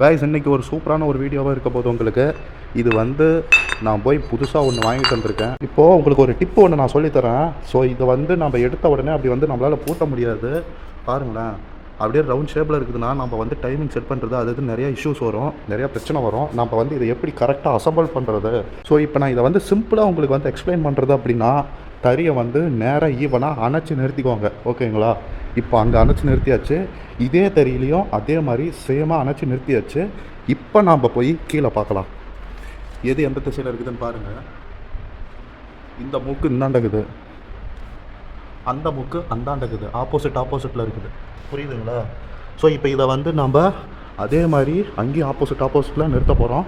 Guys இன்றைக்கி ஒரு சூப்பரான ஒரு வீடியோவாக இருக்க போது உங்களுக்கு. இது வந்து நான் போய் புதுசாக ஒன்று வாங்கிட்டு வந்திருக்கேன். இப்போது உங்களுக்கு ஒரு டிப்பு ஒன்று நான் சொல்லித்தரேன் ஸோ இதை வந்து நம்ம எடுத்த உடனே அப்படி வந்து நம்மளால் பூட்ட முடியாது. பாருங்களேன். அப்படியே ரவுண்ட் ஷேப்பில் இருக்குதுன்னா நம்ம வந்து டைமிங் செட் பண்ணுறது அது இது நிறைய இஷ்யூஸ் வரும். நிறைய பிரச்சனை வரும். நம்ம வந்து இதை எப்படி கரெக்டாக அசம்பிள் பண்ணுறது ஸோ இப்போ நான் இதை வந்து சிம்பிளாக உங்களுக்கு வந்து எக்ஸ்பிளைன் பண்ணுறது அப்படின்னா தறியை வந்து நேராக ஈவனாக அணைச்சி நிறுத்திக்குவாங்க ஓகேங்களா இப்போ அங்கே அணைச்சி நிறுத்தியாச்சு. இதே தறியிலையும் அதே மாதிரி சேமாக அணைச்சி நிறுத்தியாச்சு. இப்போ நாம் போய் கீழே பார்க்கலாம். எது எந்த திசையில் இருக்குதுன்னு பாருங்கள் இந்த மூக்கு இந்தாண்டக்குது அந்த மூக்கு அந்தாண்டக்குது ஆப்போசிட் ஆப்போசிட்டில் இருக்குது. புரியுதுங்களா? ஸோ இப்போ இதை வந்து நம்ம அதே மாதிரி அங்கேயும் ஆப்போசிட் ஆப்போசிட்டில் நிறுத்த போகிறோம்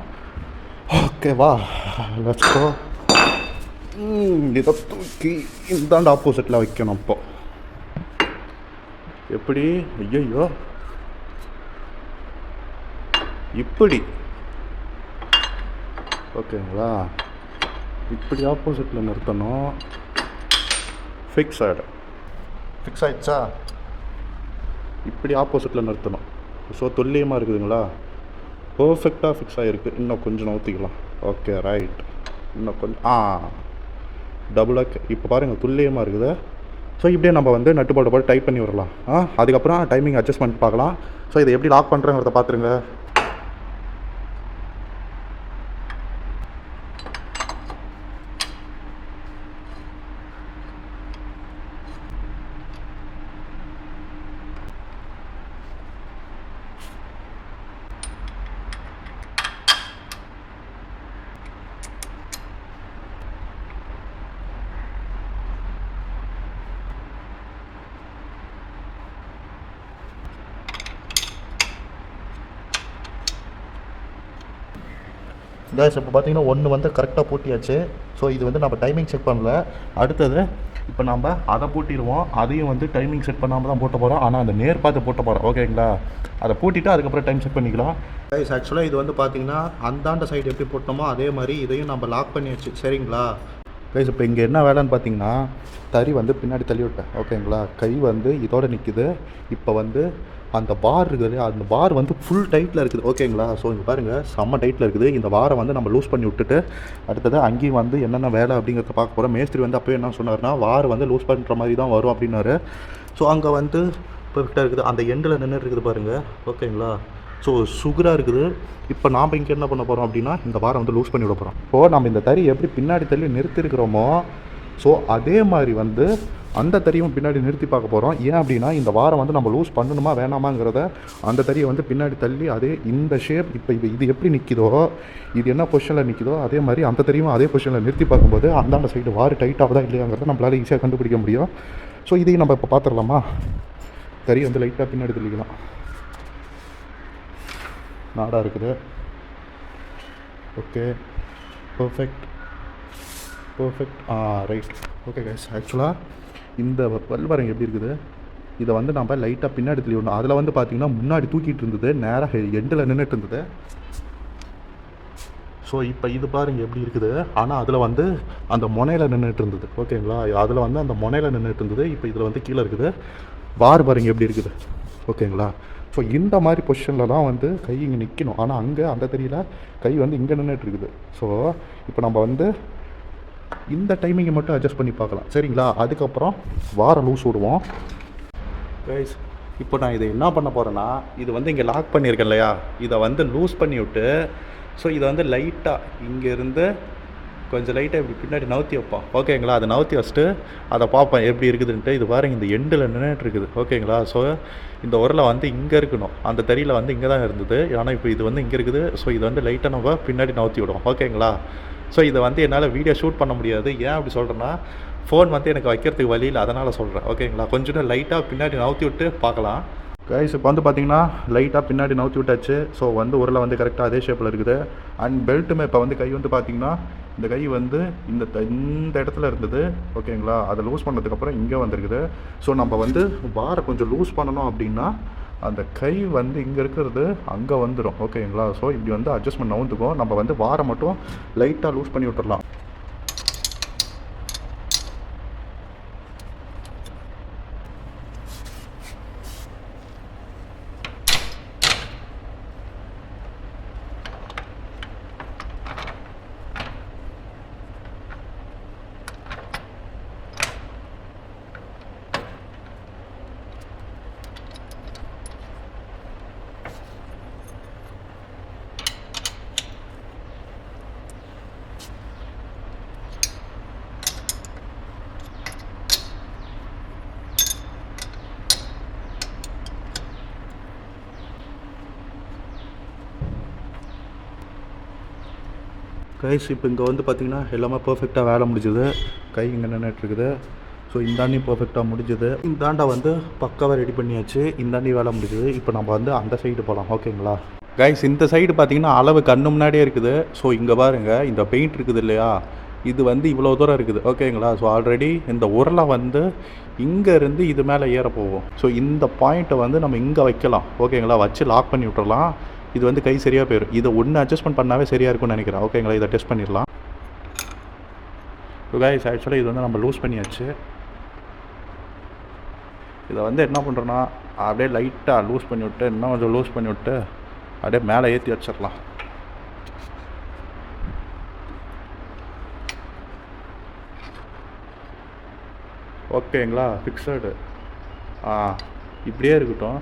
ஓகேவா லட்சோ இதை தூக்கி இந்தாண்ட ஆப்போசிட்டில் வைக்கணும் இப்போ. எப்படி? ஐயோ இப்படி. ஓகேங்களா? இப்படி ஆப்போசிட்டில் நிறுத்தணும். ஃபிக்ஸ் ஆகிடும் ஃபிக்ஸ் ஆயிடுச்சா? இப்படி ஆப்போசிட்டில் நிறுத்தணும். ஸோ துல்லியமாக இருக்குதுங்களா? பர்ஃபெக்டாக ஃபிக்ஸ் ஆகிருக்கு இன்னும் கொஞ்சம் நவுத்திக்கலாம். ஓகே ரைட் இன்னும் கொஞ்சம் ஆ. டபுளாக இப்போ பாருங்கள் துல்லியமாக இருக்குது. ஸோ இப்படியே நம்ம வந்து நட்டு போட்டு போட்டு டைப் பண்ணி விடலாம். ஆ அதுக்கப்புறம் டைமிங் அட்ஜஸ்ட்மெண்ட் பார்க்கலாம். ஸோ இதை எப்படி லாக் பண்ணுறேங்கிறத பார்த்துருங்க. கேஸ் இப்போ பார்த்தீங்கன்னா ஒன்று வந்து கரெக்டாக பூட்டியாச்சு. ஸோ இது வந்து நம்ம டைமிங் செக் பண்ணல. அடுத்தது இப்போ நம்ம அதை பூட்டிடுவோம். அதையும் வந்து டைமிங் செட் பண்ணாமல் தான் போட்ட போகிறோம் ஆனால் அந்த நேர் பார்த்து போட்ட போகிறோம் ஓகேங்களா அதை பூட்டிட்டு அதுக்கப்புறம் டைம் செட் பண்ணிக்கலாம். கைஸ் ஆக்சுவலாக இது வந்து பார்த்தீங்கன்னா அந்தாண்ட சைடு எப்படி போட்டோமோ அதே மாதிரி இதையும் நம்ம லாக் பண்ணியாச்சு. சரிங்களா? கைஸ் இப்போ இங்கே என்ன வேலைன்னு பார்த்தீங்கன்னா தறி வந்து பின்னாடி தள்ளி விட்டேன். ஓகேங்களா கை வந்து இதோட நிற்குது இப்போ வந்து அந்த பார் இருக்குது. அந்த பார் வந்து ஃபுல் டைட்டில் இருக்குது. ஓகேங்களா ஸோ இங்கே பாருங்கள் செம்ம டைட்டில் இருக்குது. இந்த வாரை வந்து நம்ம லூஸ் பண்ணி விட்டுட்டு அடுத்தது அங்கேயும் வந்து என்னென்ன வேலை அப்படிங்கிறத பார்க்க போகிறோம் மேஸ்திரி வந்து அப்போயே என்ன சொன்னார்னா வார் வந்து லூஸ் பண்ணுற மாதிரி தான் வரும் அப்படின்னாரு. ஸோ அங்கே வந்து பெர்ஃபெக்டாக இருக்குது. அந்த எண்டில் நின்று இருக்குது பாருங்கள் ஓகேங்களா ஸோ சுகராக இருக்குது. இப்போ நாம் இங்கே என்ன பண்ண போகிறோம் அப்படின்னா இந்த வாரம் வந்து லூஸ் பண்ணி விட போகிறோம் இப்போது நம்ம இந்த தறி எப்படி பின்னாடி தள்ளி நிறுத்திருக்கிறோமோ ஸோ அதே மாதிரி வந்து அந்த தறியும் பின்னாடி நிறுத்தி பார்க்க போகிறோம் ஏன் அப்படின்னா இந்த வாரம் வந்து நம்ம லூஸ் பண்ணணுமா வேணாமாங்கிறத அந்த தறியை வந்து பின்னாடி தள்ளி அதே இந்த ஷேப் இப்போ இது இது எப்படி நிற்கிதோ இது என்ன பொசிஷனில் நிற்கிதோ அதே மாதிரி அந்த தறியும் அதே பொசிஷனில் நிறுத்தி பார்க்கும்போது அந்தாண்ட சைடு வாறு டைட் ஆகுதா இல்லையாங்கிறத நம்மளால் ஈஸியாக கண்டுபிடிக்க முடியும். ஸோ இதையும் நம்ம இப்போ பார்த்துடலாமா? தறி வந்து லைட்டாக பின்னாடி தள்ளிக்கலாம். நாடாக இருக்குது. Okay perfect perfect ah right okay guys ஆக்சுவலாக இந்த பல் பாருங்க எப்படி இருக்குது? இதை வந்து நம்ம லைட்டாக பின்னாடி தள்ளி அதில் வந்து பார்த்தீங்கன்னா முன்னாடி தூக்கிட்டு இருந்தது நேராக எண்டில் நின்றுட்டு இருந்தது. ஸோ இப்போ இது பாருங்க எப்படி இருக்குது. ஆனால் அதில் வந்து அந்த முனையில் நின்றுட்டு இருந்தது. ஓகேங்களா அதில் வந்து அந்த முனையில் நின்றுட்டு இருந்தது. இப்போ இதில் வந்து கீழே இருக்குது. பார் பாருங்க எப்படி இருக்குது. ஓகேங்களா ஸோ இந்த மாதிரி பொசிஷனில் தான் வந்து கை இங்கே நிற்கணும் ஆனால் அங்கே அந்த தெரியல. கை வந்து இங்கே நின்றுட்டு இருக்குது. ஸோ இப்போ நம்ம வந்து இந்த டைமிங்கை மட்டும் அட்ஜஸ்ட் பண்ணி பார்க்கலாம். சரிங்களா? அதுக்கப்புறம் வாரம் லூஸ் விடுவோம். கைஸ் இப்போ நான் இதை என்ன பண்ண போகிறேன்னா இது வந்து இங்கே லாக் பண்ணியிருக்கேன் இல்லையா? இதை வந்து லூஸ் பண்ணி விட்டு ஸோ இதை வந்து லைட்டாக இங்கேருந்து கொஞ்சம் லைட்டாக இப்படி பின்னாடி நவுத்தி வைப்போம். ஓகேங்களா அதை நவுத்தி வச்சுட்டு அதை பார்ப்பேன் எப்படி இருக்குதுன்ட்டு. இது பாருங்க இந்த எண்டில் நின்றுட்டு இருக்குது. ஓகேங்களா ஸோ இந்த உரலை வந்து இங்கே இருக்கணும். அந்த தறியில் வந்து இங்கே தான் இருந்தது. ஆனால் இப்போ இது வந்து இங்கே இருக்குது. ஸோ இது வந்து லைட்டாக நம்ம பின்னாடி நவுத்தி விடுவோம். ஓகேங்களா ஸோ இதை வந்து என்னால் வீடியோ ஷூட் பண்ண முடியாது. ஏன் அப்படி சொல்கிறேன்னா ஃபோன் வந்து எனக்கு வைக்கிறதுக்கு வழி இல்லை அதனால் சொல்கிறேன் ஓகேங்களா கொஞ்சம் லைட்டாக பின்னாடி நவுத்தி விட்டு பார்க்கலாம். கைஸ் இப்போ வந்து பார்த்தீங்கன்னா லைட்டாக பின்னாடி நவுத்தி விட்டாச்சு. ஸோ வந்து உருளை வந்து கரெக்டாக அதே ஷேப்பில் இருக்குது. அண்ட் பெல்ட்டுமே இப்போ வந்து கை வந்து பார்த்தீங்கன்னா இந்த கை வந்து இந்த த- இந்த இடத்துல இருந்தது. ஓகேங்களா அதை லூஸ் பண்ணதுக்கப்புறம் இங்கே வந்திருக்குது. ஸோ நம்ம வந்து வாரை கொஞ்சம் லூஸ் பண்ணணும் அப்படின்னா அந்த கை வந்து இங்கே இருக்கிறது அங்கே வந்துடும் ஓகேங்களா ஸோ இப்படி வந்து அட்ஜஸ்ட்மெண்ட் நவுந்துக்கும். நம்ம வந்து வாரை மட்டும் லைட்டாக லூஸ் பண்ணி விட்டுறலாம். கைஸ் இப்போ இங்கே வந்து பார்த்தீங்கன்னா எல்லாமே பர்ஃபெக்டாக வேலை முடிஞ்சுது. கை இங்கே நின்றுட்டு இருக்குது ஸோ இந்தாண்டி பர்ஃபெக்டாக முடிஞ்சுது. இந்தாண்டை வந்து பக்காவாக ரெடி பண்ணியாச்சு. இந்தாண்டி வேலை முடிஞ்சுது. இப்போ நம்ம வந்து அந்த சைடு போகலாம் ஓகேங்களா கைஸ் இந்த சைடு பார்த்தீங்கன்னா அளவு கண்ணு முன்னாடியே இருக்குது. ஸோ இங்கே பாருங்க. இந்த பெயிண்ட் இருக்குது இல்லையா? இது வந்து இவ்வளோ தூரம் இருக்குது. ஓகேங்களா ஸோ ஆல்ரெடி இந்த உருளை வந்து இங்கே இருந்து இது மேலே ஏற போகும். ஸோ இந்த பாயிண்ட்டை வந்து நம்ம இங்கே வைக்கலாம். ஓகேங்களா வச்சு லாக் பண்ணி விட்டுறலாம். இது வந்து கை சரியாக போயிடும் இதை ஒன்று அட்ஜஸ்ட்மெண்ட் பண்ணாவே சரியாக இருக்கும்னு நினைக்கிறேன். ஓகேங்களா இதை டெஸ்ட் பண்ணிடலாம். ஸோ கைஸ் ஆக்சுவலாக இது வந்து நம்ம லூஸ் பண்ணியாச்சு. இதை வந்து என்ன பண்ணுறோன்னா அப்படியே லைட்டாக லூஸ் பண்ணி விட்டு இன்னும் கொஞ்சம் லூஸ் பண்ணி விட்டு அப்படியே மேலே ஏற்றி வச்சிடலாம். ஓகேங்களா ஃபிக்ஸடு ஆ இப்படியே இருக்கட்டும்.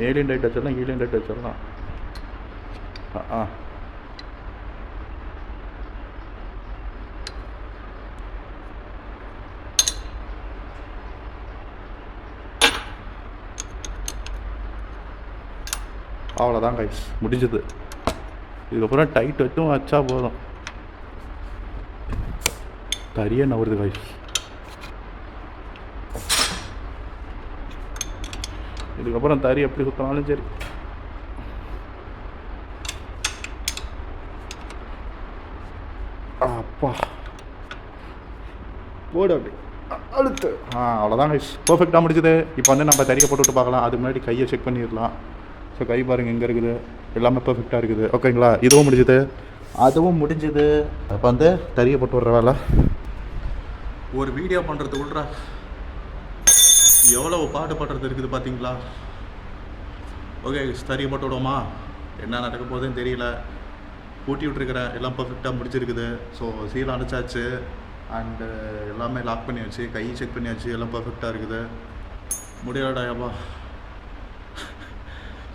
மேலின் ரைட் வச்சிடலாம் கீழின் ரைட் வச்சிடலாம் ஆ அவ்வளோதான் கைஸ் முடிஞ்சது. இதுக்கப்புறம் டைட் வச்சும் வச்சா போதும். தறியே நவருது கைஸ் இதுக்கப்புறம் தறி எப்படி சுற்றினாலும் சரி. அப்பா. போடு அப்படி. அழுத்து. ஆ அவ்வளோதான் கைஸ் பர்ஃபெக்டாக முடிஞ்சது. இப்போ வந்து நம்ம தறியை போட்டு விட்டு பார்க்கலாம். அதுக்கு முன்னாடி கையை செக் பண்ணிடலாம். ஸோ கை பாருங்க எங்கே இருக்குது? எல்லாமே பர்ஃபெக்டாக இருக்குது. ஓகேங்களா இதுவும் முடிஞ்சுது. அதுவும் முடிஞ்சுது. இப்போ வந்து தறியை போட்டு விட்ற வேலை. ஒரு வீடியோ பண்ணுறதுக்குள்ள எவ்வளோ பாடுபடுறது இருக்குது பார்த்தீங்களா ஓகே தறியை போட்டு விடுவோமா? என்ன நடக்க போகுதுன்னு தெரியல. பூட்டி விட்ருக்கிறேன் எல்லாம் பர்ஃபெக்டாக முடிச்சிருக்குது ஸோ சீல் அணைச்சாச்சு. அண்டு எல்லாமே லாக் பண்ணியாச்சு. கை செக் பண்ணியாச்சு. எல்லாம் பர்ஃபெக்டாக இருக்குது. முடியலடாயாப்பா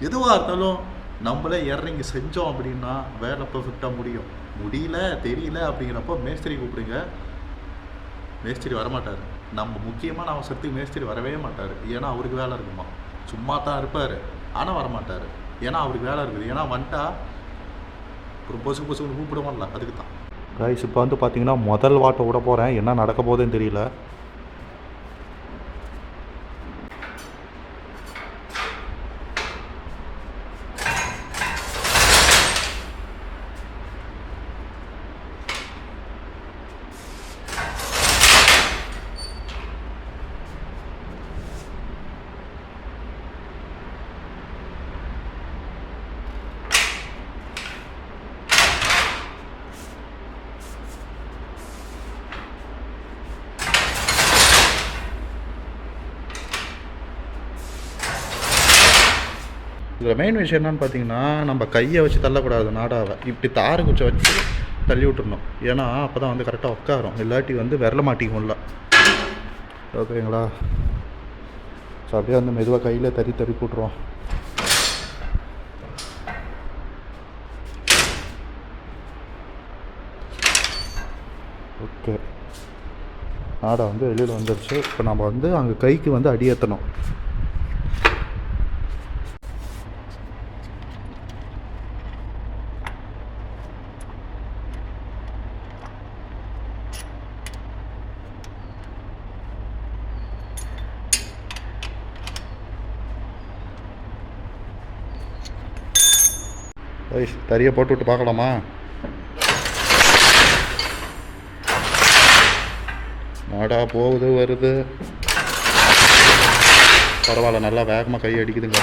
எதுவாக இருந்தாலும் நம்மளே இறங்கி செஞ்சோம் அப்படின்னா வேலை பர்ஃபெக்டாக முடியும். முடியல தெரியல அப்படிங்கிறப்போ மேஸ்திரி கூப்பிடுங்க. மேஸ்திரி வரமாட்டார். நம்ம முக்கியமான அவசரத்துக்கு மேஸ்திரி வரவே மாட்டார். ஏன்னா அவருக்கு வேலை இருக்குமா? சும்மா தான் இருப்பார். ஆனால் வரமாட்டார். ஏன்னா அவருக்கு வேலை இருக்குது. ஏன்னா வந்துட்டா ஒரு பொசு பொசுன்னு கூப்பிடுவோம்ல அதுக்கு தான் கைஸ் இப்போ வந்து பார்த்தீங்கன்னா முதல் வாட்டை விட போகிறேன் என்ன நடக்க போகுதுன்னு தெரியல. இதில் மெயின் விஷயம் என்னன்னு பார்த்தீங்கன்னா நம்ம கையை வச்சு தள்ளக்கூடாது நாடாவை. இப்படி தாறு குச்சை வச்சு தள்ளி விட்டுறணும். ஏன்னா அப்போ தான் வந்து கரெக்டாக உட்காரும். இல்லாட்டி வந்து விரல மாட்டிக்கும்ல. ஓகேங்களா? ஸோ அப்படியே வந்து மெதுவாக கையில் தறி தறி போட்டுருவோம். ஓகே. நாடா வந்து வெளியில் வந்துடுச்சு இப்போ நம்ம வந்து அங்கே கைக்கு வந்து அடி ஏற்றணும் ஐஸ் தறியை போட்டு விட்டு பார்க்கலாமா? மாடா போகுது வருது. பரவாயில்ல நல்லா வேகமாக கை அடிக்குதுங்க.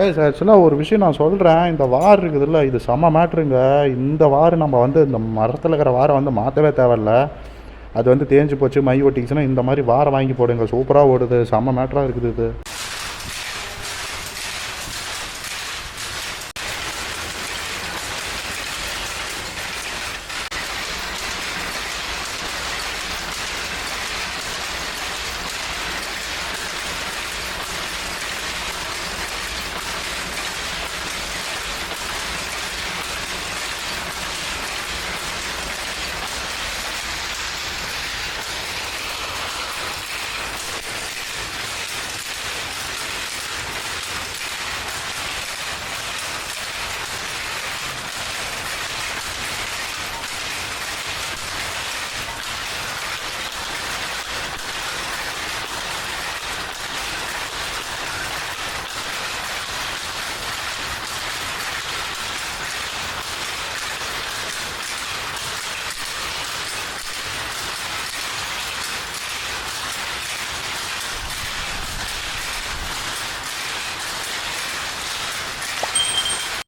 ஏய் சார் ஆக்சுவலாக ஒரு விஷயம் நான் சொல்கிறேன் இந்த வார் இருக்குதுல்ல இது செம மேட்ருங்க. இந்த வார் நம்ம வந்து இந்த மரத்தில் இருக்கிற வாரை வந்து மாற்றவே தேவையில்ல. அது வந்து தேஞ்சு போச்சு மை ஒட்டிக்கிச்சுன்னா இந்த மாதிரி வாரை வாங்கி போடுங்க. சூப்பராக ஓடுது செம்ம மேட்டராக இருக்குது இது.